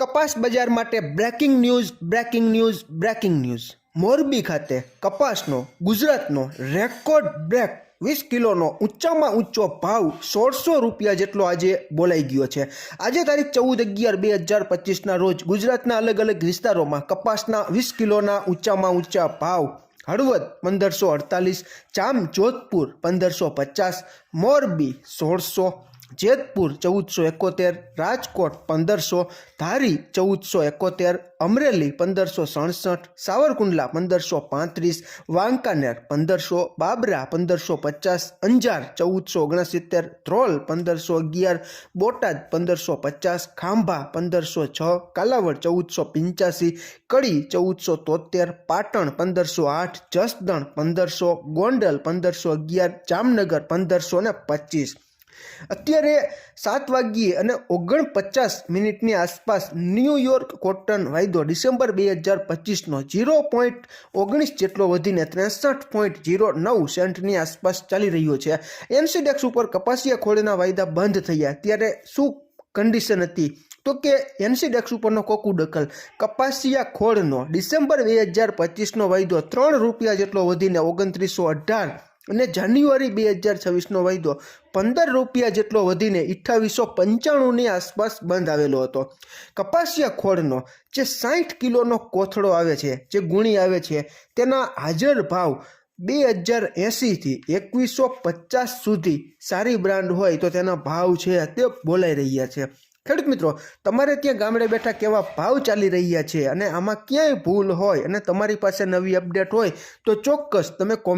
કપાસ બજાર માટે breaking news breaking news breaking news Morbi ખાતે કપાસનો, ગુજરાતનો રેકોર્ડ બ્રેક વીસ કિલોનો ઊંચામાં ઊંચો ભાવ સોળસો રૂપિયા જેટલો આજે બોલાઈ ગયો છે. આજે તારીખ ચૌદ અગિયાર બે હજાર પચીસના રોજ ગુજરાતના અલગ અલગ વિસ્તારોમાં કપાસના વીસ કિલોના ઊંચામાં ઊંચા ભાવ. હળવદ પંદરસો અડતાલીસ જામ જોધપુર પંદરસો પચાસ, મોરબી સોળસો જેતપુર ચૌદસો એકોતેર, રાજકોટ પંદરસો, ધારી ચૌદસો એકોતેર, અમરેલી પંદરસો સડસઠ, સાવરકુંડલા પંદરસો પાંત્રીસ, વાંકાનેર પંદરસો, બાબરા પંદરસો પચાસ, અંજાર ચૌદસો ઓગણસિત્તેર, ધ્રોલ પંદરસો અગિયાર, બોટાદ પંદરસો પચાસ, ખાંભા પંદરસો છ, કાલાવડ ચૌદસો પંચ્યાસી, કડી ચૌદસો તોતેર પાટણ પંદરસો આઠ, જસદણ પંદરસો, ગોંડલ પંદરસો અગિયાર, જામનગર પંદરસો ને પચીસ. અત્યારે સાત વાગ્યે અને ઓગણપચાસ મિનિટની આસપાસ ન્યૂયોર્ક કોટન વાયદો ડિસેમ્બર બે હજાર પચીસનો ઝીરો પોઈન્ટ ઓગણીસ જેટલો વધીને ત્રેસઠ પોઈન્ટ ઝીરો નવ સેન્ટની આસપાસ ચાલી રહ્યો છે. એનસીડેક્સ ઉપર કપાસિયા ખોળના વાયદા બંધ થયા. ત્યારે શું કન્ડિશન હતી? તો કે એનસીડેક્સ ઉપરનો કોકુ દખલ. કપાસિયા ખોળનો ડિસેમ્બર બે હજાર પચીસનો વાયદો ત્રણ રૂપિયા જેટલો વધીને ઓગણત્રીસો અઢાર અને જાન્યુઆરી બે હજાર છવ્વીસનો વાયદો પંદર રૂપિયા જેટલો વધીને અઠ્ઠાવીસો પંચાણુંની આસપાસ બંધ આવેલો હતો. કપાસિયા ખોળનો જે સાઠ કિલોનો કોથળો આવે છે, જે ગુણી આવે છે, તેના હાજર ભાવ બે હજાર એંસીથી એકવીસો પચાસ સુધી સારી બ્રાન્ડ હોય તો તેના ભાવ છે તે બોલાઈ રહ્યા છે. ખેડૂત મિત્રો, તમારે ત્યાં ગામડે બેઠા કેવા ભાવ ચાલી રહ્યા છે અને આમાં ક્યાંય ભૂલ હોય અને તમારી પાસે નવી અપડેટ હોય તો ચોક્કસ તમે કોમેન્ટ